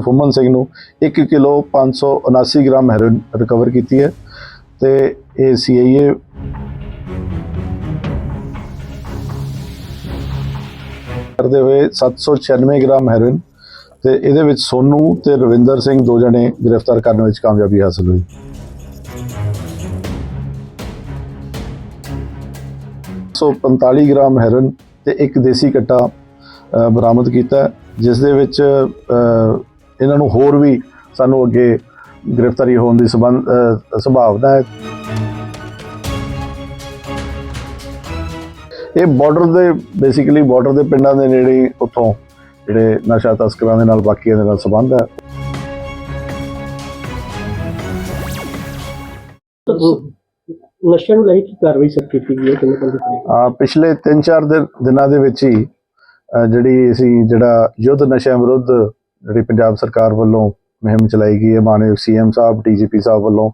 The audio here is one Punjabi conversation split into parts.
ਫੁਮਨ ਸਿੰਘ ਨੂੰ 1 ਕਿਲੋ 579 ਗ੍ਰਾਮ ਹੈਰੋਇਨ ਰਿਕਵਰ ਕੀਤੀ ਹੈ ਤੇ ਇਹ ਸੀਆਈਏ ਕਰਦੇ ਹੋਏ 796 ਗ੍ਰਾਮ ਹੈਰੋਇਨ ਤੇ ਇਹਦੇ ਵਿੱਚ ਸੋਨੂ ਤੇ ਰਵਿੰਦਰ ਸਿੰਘ ਦੋ ਜਣੇ ਗ੍ਰਿਫਤਾਰ ਕਰਨ ਵਿੱਚ ਕਾਮਯਾਬੀ ਹਾਸਲ ਹੋਈ। ਸੌ 45 ਗ੍ਰਾਮ ਹੈਰੋਇਨ ਤੇ ਇੱਕ ਦੇਸੀ ਕੱਟਾ ਬਰਾਮਦ ਕੀਤਾ, ਜਿਸ ਦੇ ਵਿੱਚ ਇਹਨਾਂ ਨੂੰ ਹੋਰ ਵੀ ਸਾਨੂੰ ਅੱਗੇ ਗ੍ਰਿਫਤਾਰੀ ਹੋਣ ਦੀ ਸੰਬੰਧ ਸੰਭਾਵਨਾ ਹੈ। ਇਹ ਬਾਰਡਰ ਦੇ ਬੇਸਿਕਲੀ ਬਾਰਡਰ ਦੇ ਪਿੰਡਾਂ ਦੇ ਨੇੜੇ ਉੱਥੋਂ ਜਿਹੜੇ ਨਸ਼ਾ ਤਸਕਰਾਂ ਦੇ ਨਾਲ ਬਾਕੀਆਂ ਦੇ ਨਾਲ ਸੰਬੰਧ ਹੈ। ਨਸ਼ਿਆਂ ਨੂੰ ਲੈ ਕੇ ਕਾਰਵਾਈ ਸਰ ਕੀਤੀ ਗਈ ਹੈ? ਕਿੰਨੇ ਬੰਦੇ ਆ ਪਿਛਲੇ 3-4 ਦਿਨਾਂ ਦੇ ਵਿੱਚ ਹੀ ਜਿਹੜੀ ਅਸੀਂ ਜਿਹੜਾ ਯੁੱਧ ਨਸ਼ਿਆਂ ਵਿਰੁੱਧ ਜਿਹੜੀ ਪੰਜਾਬ ਸਰਕਾਰ ਵੱਲੋਂ ਮੁਹਿੰਮ ਚਲਾਈ ਗਈ ਹੈ, ਮਾਨਯੋਗ ਸੀਐਮ ਸਾਹਿਬ, ਡੀਜੀਪੀ ਸਾਹਿਬ ਵੱਲੋਂ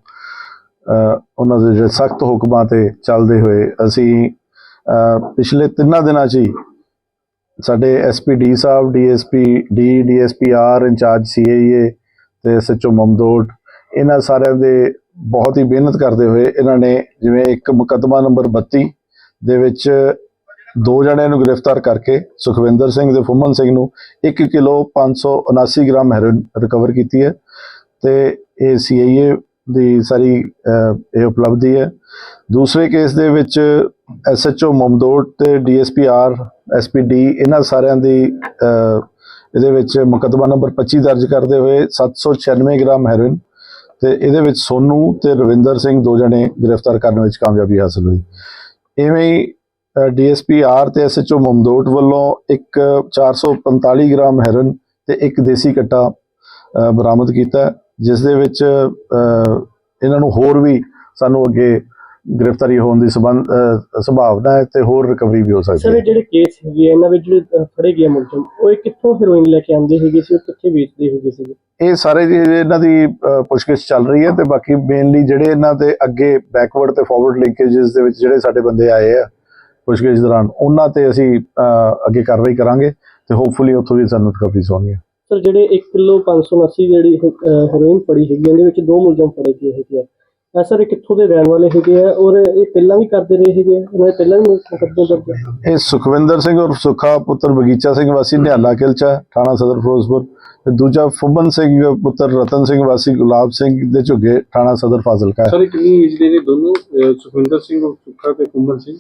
ਉਹਨਾਂ ਦੇ ਜਿਹੜੇ ਸਖਤ ਹੁਕਮਾਂ ਤੇ ਚੱਲਦੇ ਹੋਏ ਅਸੀਂ ਪਿਛਲੇ ਤਿੰਨਾਂ ਦਿਨਾਂ 'ਚ ਹੀ ਸਾਡੇ ਐਸਪੀ ਡੀ ਸਾਹਿਬ DSP D DSP R, incharge CAA ਤੇ ਐਸਐਚਓ ਮਮਦੋਟ, ਇਹਨਾਂ ਸਾਰਿਆਂ ਦੇ ਬਹੁਤ ਹੀ ਮਿਹਨਤ ਕਰਦੇ ਹੋਏ ਇਹਨਾਂ ਨੇ ਜਿਵੇਂ ਇੱਕ ਮੁਕੱਦਮਾ ਨੰਬਰ 32 ਦੇ ਵਿੱਚ ਦੋ ਜਣਿਆਂ ਨੂੰ ਗ੍ਰਿਫਤਾਰ ਕਰਕੇ ਸੁਖਵਿੰਦਰ ਸਿੰਘ ਤੇ ਫੁੰਮਨ ਸਿੰਘ ਨੂੰ 1 ਕਿਲੋ 579 ਗ੍ਰਾਮ ਹੈਰੋਇਨ ਰਿਕਵਰ ਕੀਤੀ ਹੈ ਤੇ ਇਹ ਸੀਆਈਏ ਦੀ ਸਾਰੀ ਇਹ ਉਪਲਬਧੀ ਹੈ। ਦੂਸਰੇ ਕੇਸ ਦੇ ਵਿੱਚ ਐਸਐਚਓ ਮਮਦੋਟ ਤੇ ਡੀਐਸਪੀ ਆਰ ਐਸਪੀਡੀ ਇਹਨਾਂ ਸਾਰਿਆਂ ਦੀ ਇਹਦੇ ਵਿੱਚ ਮੁਕੱਦਮਾ ਨੰਬਰ 25 ਦਰਜ ਕਰਦੇ ਹੋਏ 796 ਗ੍ਰਾਮ ਹੈਰੋਇਨ ਤੇ ਇਹਦੇ ਵਿੱਚ ਸੋਨੂ ਤੇ ਰਵਿੰਦਰ ਸਿੰਘ ਦੋ ਜਣੇ ਗ੍ਰਿਫਤਾਰ ਕਰਨ ਵਿੱਚ ਕਾਮਯਾਬੀ ਹਾਸਲ ਹੋਈ। ਇਵੇਂ ਹੀ ਡੀਐਸਪੀ ਆਰ ਤੇ ਐਸਐਚਓ ਮਮਦੋਟ ਵੱਲੋਂ ਇੱਕ 445 ਗ੍ਰਾਮ ਹੈਰੋਇਨ ਤੇ ਇੱਕ ਦੇਸੀ ਕੱਟਾ ਬਰਾਮਦ ਕੀਤਾ ਜਿਸ ਦੇ ਵਿੱਚ ਇਹਨਾਂ ਨੂੰ ਹੋਰ ਵੀ ਸਾਨੂੰ ਅੱਗੇ ਗ੍ਰਿਫਤਾਰੀ ਹੋਣ ਦੀ ਸੰਬੰਧ ਸੰਭਾਵਨਾ ਹੈ ਤੇ ਹੋਰ ਰਿਕਵਰੀ ਵੀ ਹੋ ਸਰ ਸਕਦੀ ਹੈ। ਜਿਹੜੇ ਕੇਸ ਹੈਗੇ ਇਹਨਾਂ ਵਿੱਚ ਜਿਹੜੇ ਫੜੇ ਗਏ ਮੁਲਜ਼ਮ ਉਹ ਕਿੱਥੋਂ ਹੈਰੋਇਨ ਲੈ ਕੇ ਆਉਂਦੇ ਹੈਗੇ ਸੀ ਉਹ ਕਿੱਥੇ ਵੇਚਦੇ ਹੈਗੇ ਸੀ ਇਹ ਸਾਰੇ ਇਹਨਾਂ ਦੀ ਪੁੱਛਗਿੱਛ ਚੱਲ ਰਹੀ ਹੈ ਤੇ ਬਾਕੀ ਮੇਨਲੀ ਜਿਹੜੇ ਇਹਨਾਂ ਦੇ ਅੱਗੇ ਬੈਕਵਰਡ ਤੇ ਫਾਰਵਰਡ ਲਿੰਕੇजेस ਦੇ ਵਿੱਚ ਜਿਹੜੇ ਸਾਡੇ ਬੰਦੇ ਆਏ ਆ ਪੁੱਛਗਿੱਛ ਦੌਰਾਨ ਉਹਨਾਂ ਤੇ ਅਸੀਂ ਅੱਗੇ ਕਾਰਵਾਈ ਕਰਾਂਗੇ ਤੇ ਹੋਪਫੁਲੀ ਉੱਥੋਂ ਵੀ ਸਾਨੂੰ ਰਿਕਵਰੀਜ਼ ਹੋਣਗੀਆਂ ਸਰ ਜਿਹੜੇ 1 ਕਿਲੋ 579 ਜਿਹੜੀ ਹੈਰੋਇਨ ਫੜੀ ਹੈਗੀ ਉਹਦੇ ਵਿੱਚ ਦੋ ਮੁਲਜ਼ਮ ਫੜੇ ਗਏ ਹੈਗੇ ਆ। ਸਰ ਇਹ ਕਿੱਥੋਂ ਦੇ ਰਹਿਣ ਵਾਲੇ ਹੈਗੇ ਆ ਔਰ ਇਹ ਪਹਿਲਾਂ ਵੀ ਕਰਦੇ ਰਹੇ ਹੈਗੇ ਦੇ ਪਹਿਲਾਂ ਵੀ ਮੁਕੱਦਮੇ ਦਰਜ? ਇਹ ਸੁਖਵਿੰਦਰ ਸਿੰਘ ਔਰ ਸੁਖਾ ਪੁੱਤਰ ਬਗੀਚਾ ਸਿੰਘ ਵਾਸੀ ਨਿਹਾਲਾ ਕਿਲਚਾ ਥਾਣਾ ਸਦਰ ਫਿਰੋਜ਼ਪੁਰ। ਤੇ ਦੂਜਾ ਫੁੰਬਨ ਸਿੰਘ ਪੁੱਤਰ ਰਤਨ ਸਿੰਘ ਵਾਸੀ ਗੁਲਾਬ ਸਿੰਘ ਦੇ ਝੁੱਗੇ ਥਾਣਾ ਸਦਰ ਫਾਜ਼ਿਲਕਾ। ਸਰ ਕਿੰਨੀ ਏਜ ਦੇ ਨੇ ਦੋਨੋਂ ਸੁਖਵਿੰਦਰ ਸਿੰਘ ਔਰ ਸੁੱਖਾ ਤੇ ਕੁੰਬਲ ਸਿੰਘ?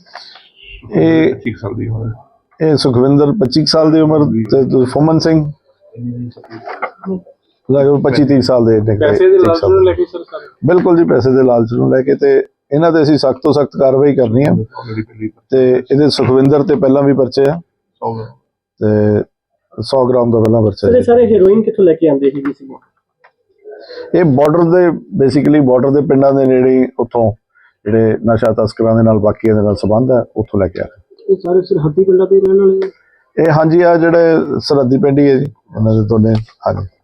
ਇਹ 25 ਸਾਲ ਦੀ ਉਮਰ ਇਹ ਸੁਖਵਿੰਦਰ 25 ਸਾਲ ਦੀ ਉਮਰ ਤੇ ਫੁੰਮਨ ਸਿੰਘ? ਲਗਭਗ 25 30 ਸਾਲ ਦੇ ਨੇ। ਪੈਸੇ ਦੇ ਲਾਲਚ ਨੂੰ ਲੈ ਕੇ ਸਰ ਸਾਰੇ? ਬਿਲਕੁਲ ਜੀ ਪੈਸੇ ਦੇ ਲਾਲਚ ਨੂੰ ਲੈ ਕੇ ਤੇ ਇਹਨਾਂ ਤੇ ਅਸੀਂ ਸਖਤ ਤੋਂ ਸਖਤ ਕਾਰਵਾਈ ਕਰਨੀ ਪਹਿਲੀ ਤੇ ਇਹਦੇ ਸੁਖਵਿੰਦਰ ਤੇ ਪਹਿਲਾਂ ਵੀ ਪਰਚੇ ਆ। ਸੌ ਤੇ 100 ਗ੍ਰਾਮ ਦਾ ਪਹਿਲਾਂ ਪਰਚਾ ਸਰ ਸਾਰੇ ਹੈਰੋਇਨ ਕਿੱਥੋਂ ਲੈ ਕੇ ਆਉਂਦੇ ਸੀ ਇਹ ਬਾਰਡਰ ਦੇ ਬੇਸਿਕਲੀ ਬਾਰਡਰ ਦੇ ਪਿੰਡਾਂ ਦੇ ਨੇੜੇ ਉੱਥੋਂ ਜਿਹੜੇ ਨਸ਼ਾ ਤਸਕਰਾਂ ਦੇ ਨਾਲ ਬਾਕੀਆਂ ਦੇ ਨਾਲ ਸੰਬੰਧ ਹੈ ਉੱਥੋਂ ਲੈ ਕੇ ਆ ਇਹ ਸਾਰੇ ਸਰਹੱਦੀ ਪਿੰਡਾਂ ਦੇ ਰਹਿਣ ਵਾਲੇ? ਇਹ ਹਾਂਜੀ ਆ ਜਿਹੜੇ ਸਰਹੱਦੀ ਪਿੰਡ ਹੀ ਹੈ ਜੀ ਇਹਨਾਂ ਦੇ ਦੋਨੇ ਹਾਂਜੀ